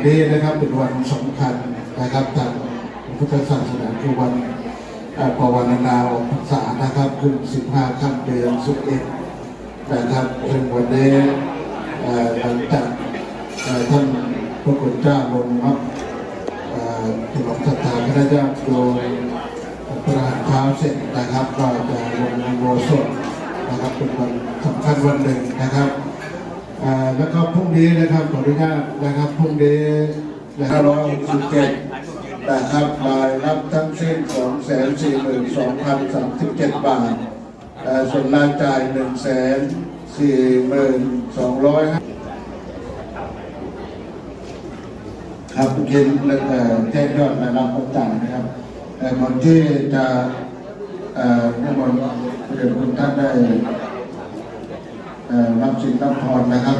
วันนี้นะครับเป็นวันสำคัญนะครับทางพุทธศาสนาคือวันปวารณาออกพรรษานะครับขึ้น 15ค่ำเดือน11นะครับซึ่งวันนี้เอ่อหลังจากท่านพระคุณเจ้าลงรับเอ่อถนอมศรัทธาคณะญาติโยประหารเช้าเสร็จนะครับ ก็จะลงโบสถนะครับเป็นวันสำคัญวันหนึ่งนะครับ แล้วก็พรุ่งนี้นะครับขออนุญาตนะครับพรุ่งนี้นะครับร้อยสิบเจ็ดนะครับรายรับทั้งสิ้นสองแสนสี่หมื่นสองพันสามสิบเจ็ดบาทส่วนรายจ่ายหนึ่งแสนสี่หมื่นสองร้อยครับเมื่อกี้เอ่อแจ้งยอดรายรับประจ่ายนะครับแต่ก่อนที่จะเอ่อนิมนต์เรียนคุณท่านได้ รับสิ่งรับพรนะครับ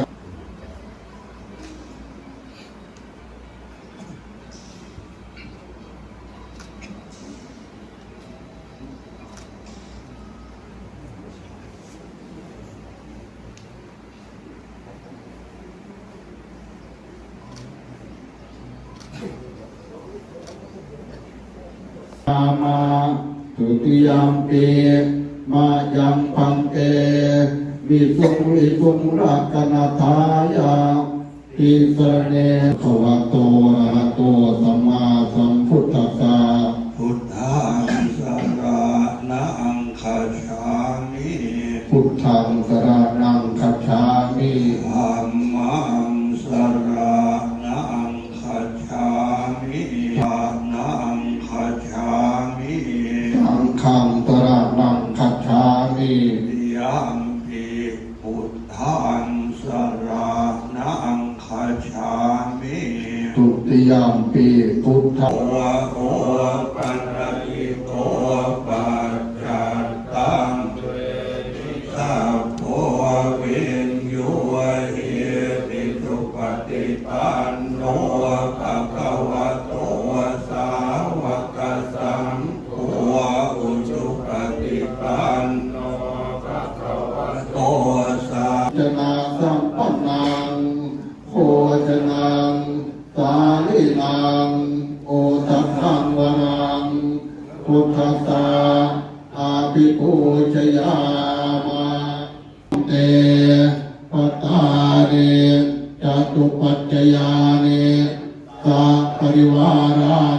มาทุติยามปีมายังพังเต วิปุริปุรักนาทายาติสเนสวัตโตอะโต ติยามปีพุทธังโอปันติโกปัจจตังเวทิตาโพเวนโยเอติสุปฏิปันโนภะคะวะโตสาวกสังโฆอุจุปฏิปันโน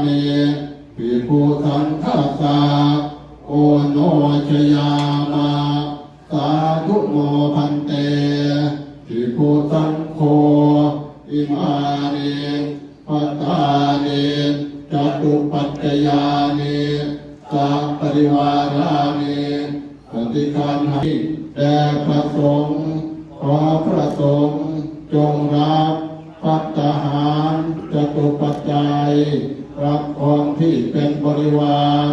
เนปิภูสังฆาสาโอโนชยามาสาธุโมพันเตทิภูสังโฆอิมานิปัตตานิจตุปัจจยานิสัพปริวารานิปฏิการให้แด่พระสงฆ์ขอพระสงฆ์จงรับปัตหารจตุปัจจัย รับของที่เป็นบริวาร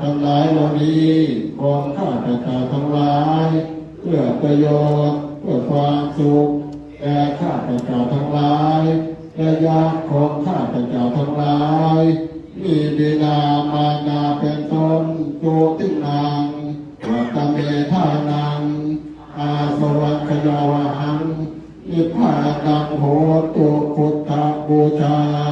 ทั้งหลายเหล่านี้ของข้าพเจ้าทั้งหลาย เพื่อประโยชน์เพื่อความสุขแก่ข้าพเจ้าทั้งหลายและญาติของข้าพเจ้าทั้งหลายมีบิดามารดาเป็นต้นโจตินังวัตเมธานังอาสวัคยาวหังนิพพานังโหตุพุทธบูชา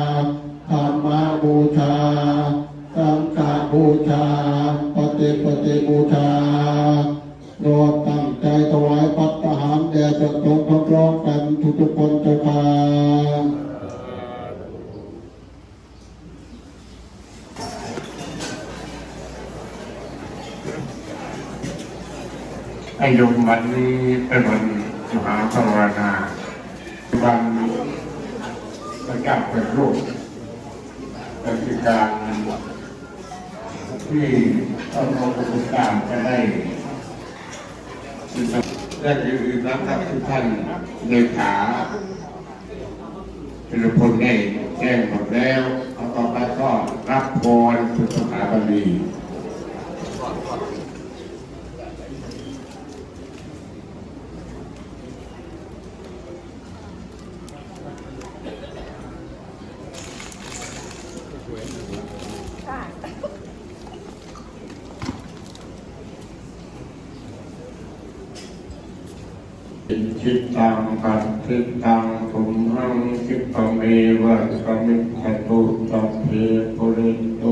ๆกันทุกคนเจ้าไอ้ยมวันนี้เป็นวันมหาภาวนาวันประกาศเป็นรูปเป็นการที่ต้องลงทุนการจะได้ และอื่นๆนะครับทุกท่านเลขาพิรพลได้แจ้งหมดแล้วเอาต่อไปก็รับพรสุขสถาบันดี จิตตังปัจจิตตังตุมหังคิปะเมวะสมิจฉตุสัพเพปุริโต